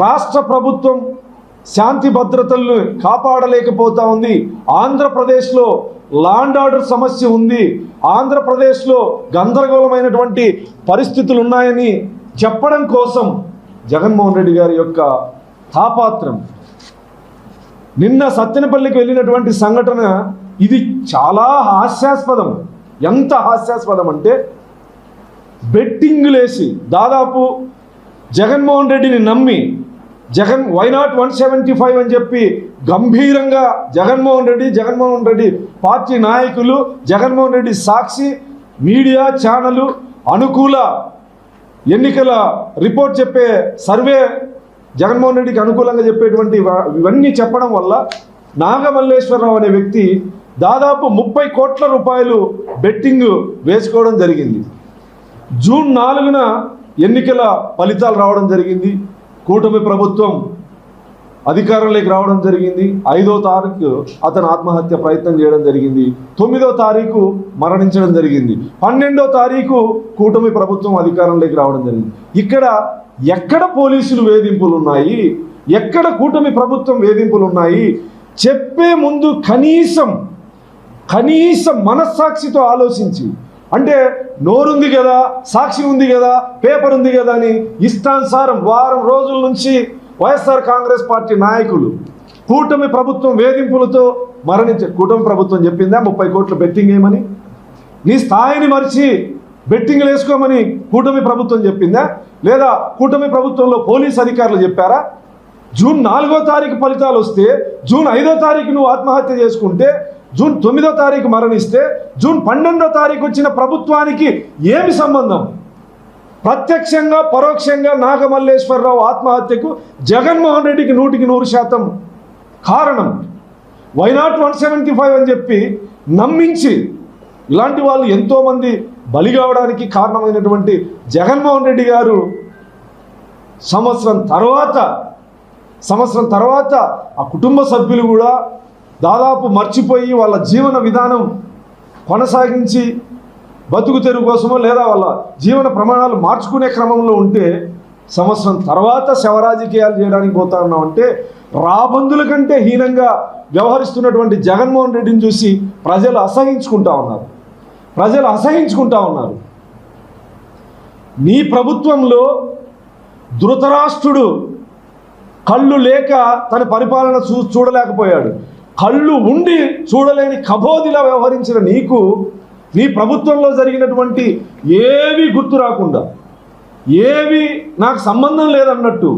రాష్ట్ర ప్రభుత్వం శాంతి భద్రతలను కాపాడలేకపోతా ఉంది. ఆంధ్రప్రదేశ్లో లాండ్ ఆర్డర్ సమస్య ఉంది. ఆంధ్రప్రదేశ్లో గందరగోళమైనటువంటి పరిస్థితులు ఉన్నాయని చెప్పడం కోసం జగన్మోహన్ రెడ్డి గారి యొక్క తాపాత్రం. నిన్న సత్తెనపల్లికి వెళ్ళినటువంటి సంఘటన ఇది చాలా హాస్యాస్పదం. ఎంత హాస్యాస్పదం అంటే బెట్టింగులేసి దాదాపు జగన్మోహన్ రెడ్డిని నమ్మి Jagan why not one seventy five అని చెప్పి గంభీరంగా జగన్మోహన్ రెడ్డి జగన్మోహన్ రెడ్డి పార్టీ నాయకులు జగన్మోహన్ రెడ్డి సాక్షి మీడియా ఛానలు అనుకూల ఎన్నికల రిపోర్ట్ చెప్పే సర్వే జగన్మోహన్ రెడ్డికి అనుకూలంగా చెప్పేటువంటి ఇవన్నీ చెప్పడం వల్ల నాగమల్లేశ్వరరావు అనే వ్యక్తి దాదాపు ముప్పై కోట్ల రూపాయలు బెట్టింగ్ వేసుకోవడం జరిగింది. జూన్ నాలుగున ఎన్నికల ఫలితాలు రావడం జరిగింది. కూటమి ప్రభుత్వం అధికారంలోకి రావడం జరిగింది. ఐదో తారీఖు అతను ఆత్మహత్య ప్రయత్నం చేయడం జరిగింది. తొమ్మిదో తారీఖు మరణించడం జరిగింది. పన్నెండో తారీఖు కూటమి ప్రభుత్వం అధికారంలోకి రావడం జరిగింది. ఇక్కడ ఎక్కడ పోలీసులు వేధింపులు ఉన్నాయి? ఎక్కడ కూటమి ప్రభుత్వం వేధింపులు ఉన్నాయి? చెప్పే ముందు కనీసం కనీసం మనస్సాక్షితో ఆలోచించి అంటే నోరుంది కదా సాక్షి ఉంది కదా పేపర్ ఉంది కదా అని ఇష్టానుసారం వారం రోజుల నుంచి వైఎస్ఆర్ కాంగ్రెస్ పార్టీ నాయకులు కూటమి ప్రభుత్వం వేధింపులతో మరణించే కూటమి ప్రభుత్వం చెప్పిందా? ముప్పై కోట్ల బెట్టింగ్ ఏమని? నీ స్థాయిని మరిచి బెట్టింగ్లు వేసుకోమని కూటమి ప్రభుత్వం చెప్పిందా? లేదా కూటమి ప్రభుత్వంలో పోలీస్ అధికారులు చెప్పారా? జూన్ నాలుగో తారీఖు ఫలితాలు వస్తే జూన్ ఐదో తారీఖు నువ్వు ఆత్మహత్య చేసుకుంటే జూన్ తొమ్మిదో తారీఖు మరణిస్తే జూన్ పన్నెండో తారీఖు వచ్చిన ప్రభుత్వానికి ఏమి సంబంధం? ప్రత్యక్షంగా పరోక్షంగా నాగమల్లేశ్వరరావు ఆత్మహత్యకు జగన్మోహన్ రెడ్డికి నూటికి నూరు శాతం కారణం. వైనాట్ వన్ సెవెంటీ ఫైవ్ అని చెప్పి నమ్మించి ఇలాంటి వాళ్ళు ఎంతోమంది బలి కావడానికి కారణమైనటువంటి జగన్మోహన్ రెడ్డి గారు సంవత్సరం తర్వాత సంవత్సరం తర్వాత ఆ కుటుంబ సభ్యులు కూడా దాదాపు మర్చిపోయి వాళ్ళ జీవన విధానం కొనసాగించి బతుకు తెరువు కోసమో లేదా వాళ్ళ జీవన ప్రమాణాలు మార్చుకునే క్రమంలో ఉంటే సంవత్సరం తర్వాత శవరాజకీయాలు చేయడానికి పోతా ఉన్నాం అంటే రాబందుల కంటే హీనంగా వ్యవహరిస్తున్నటువంటి జగన్మోహన్ రెడ్డిని చూసి ప్రజలు అసహించుకుంటా ఉన్నారు. ప్రజలు అసహించుకుంటా ఉన్నారు. నీ ప్రభుత్వంలో ధృతరాష్ట్రుడు కళ్ళు లేక తన పరిపాలన చూ చూడలేకపోయాడు. కళ్ళు ఉండి చూడలేని కబోదిలా వ్యవహరించిన నీకు నీ ప్రభుత్వంలో జరిగినటువంటి ఏవి గుర్తు రాకుండా ఏవి నాకు సంబంధం లేదన్నట్టు